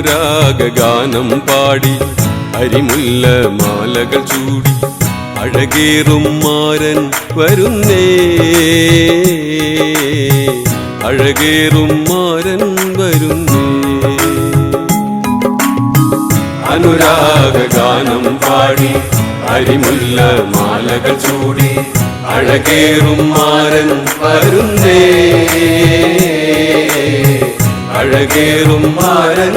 അനുരാഗഗാനം പാടി അരിമുല്ല മാലകൾ ചൂടി അഴകേറും മാരൻ വരുന്നേ. അഴകേറും മാരൻ വരുന്നേ. അനുരാഗഗാനം പാടി അരിമുല്ല മാലകൾ ചൂടി അഴകേറും മാരൻ വരുന്നേ. അഴകേറും മാരൻ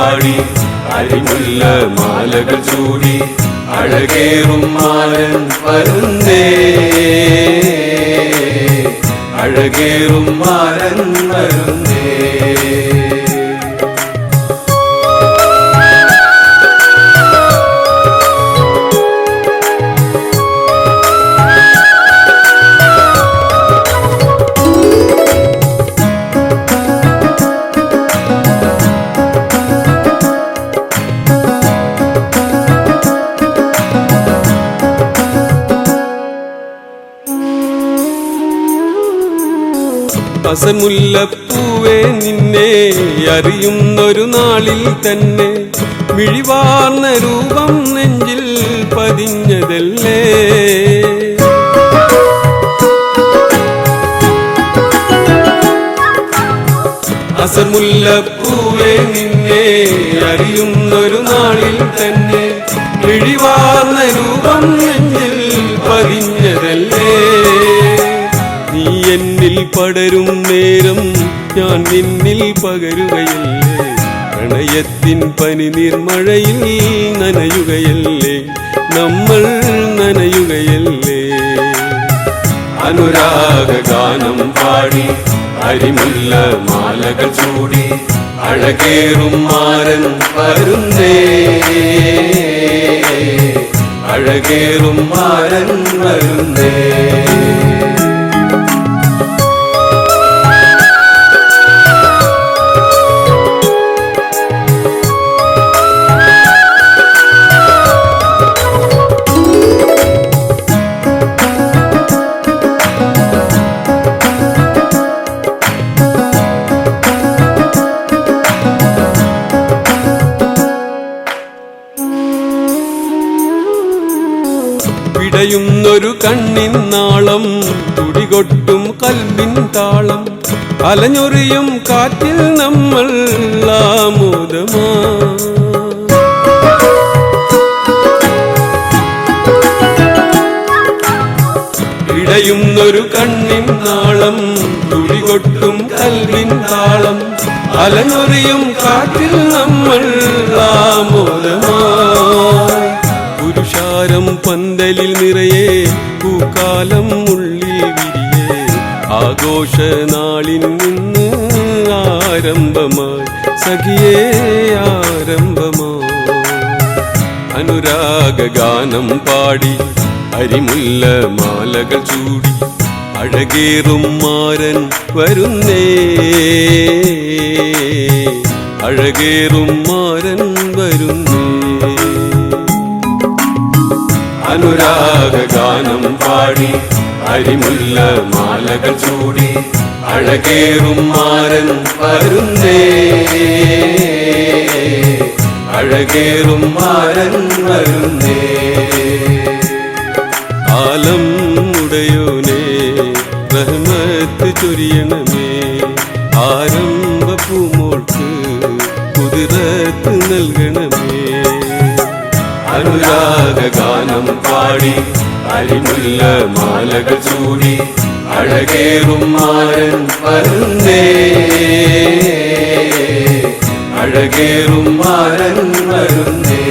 പാടി അരിമുല്ല മാലകൾ ചൂടി അഴകേറും മാരൻ വരുന്നേ. അഴകേറും മാരൻ വരുന്നേ. അസമുല്ലപ്പൂവേ നിന്നെ അറിയുന്നൊരു നാളിൽ തന്നെ. മിഴിവാർന്ന രൂപം നെഞ്ചിൽ പതിഞ്ഞതല്ലേ. അസമുല്ലപ്പൂവേ നിന്നെ അറിയുന്നൊരു നാളിൽ തന്നെ. മിഴിവാർന്ന പടരും നേരം ഞാൻ നിന്നിൽ പകരുകയല്ലേ? പ്രണയത്തിൻ പനി നിർമഴയിൽ നനയുകയല്ലേ? നമ്മൾ നനയുകയല്ലേ? അനുരാഗഗാനം പാടി അരിമുല്ല മാലകൾ ചൂടി അഴകേറും മാരൻ വരുന്നേ. അഴകേറും മാരൻ വരുന്നേ. കണ്ണിൻ നാളം തുടികൊട്ടും കൽവിൻ താളം. അലഞ്ഞൊറിയും കാറ്റിൽ നമ്മൾ ആമോദമാ. ഇടയുന്നൊരു കണ്ണിൻ നാളം തുടികൊട്ടും കൽവിൻ താളം. അലഞ്ഞൊറിയും കാറ്റിൽ നമ്മൾ ആമോദമായി പുരുഷാരം പന്തലിൽ നിറയെ പൂക്കാലം ഉള്ളിൽ വിരിയെ. ആഘോഷ നാളിൽ നിന്ന് ആരംഭമായി സഖിയേ ആരംഭമായി. അനുരാഗഗാനം പാടി അരിമുല്ല മാലകൾ ചൂടി അഴകേറും മാരൻ വരുന്നേ. അഴകേറും മാരൻ അനുരാഗഗാനം പാടി അരിമുല്ല മാലകൾ ചൂടി അഴകേറും മാരൻ വരുന്നേ. അഴകേറും മാരൻ വരുന്നേ. ആലം ഉടയോനേ റഹ്മത്ത് ചൊരിയണമേ. ആരംഭ പൂമോൾക്ക് കുതിരത്ത് നൽകണമേ. അനുരാഗഗാനം പാടി അരിമുല്ല മാലകൾ ചൂടി അഴകേറും മാരൻ വരുന്നേ അഴകേറും മാരൻ വരുന്നേ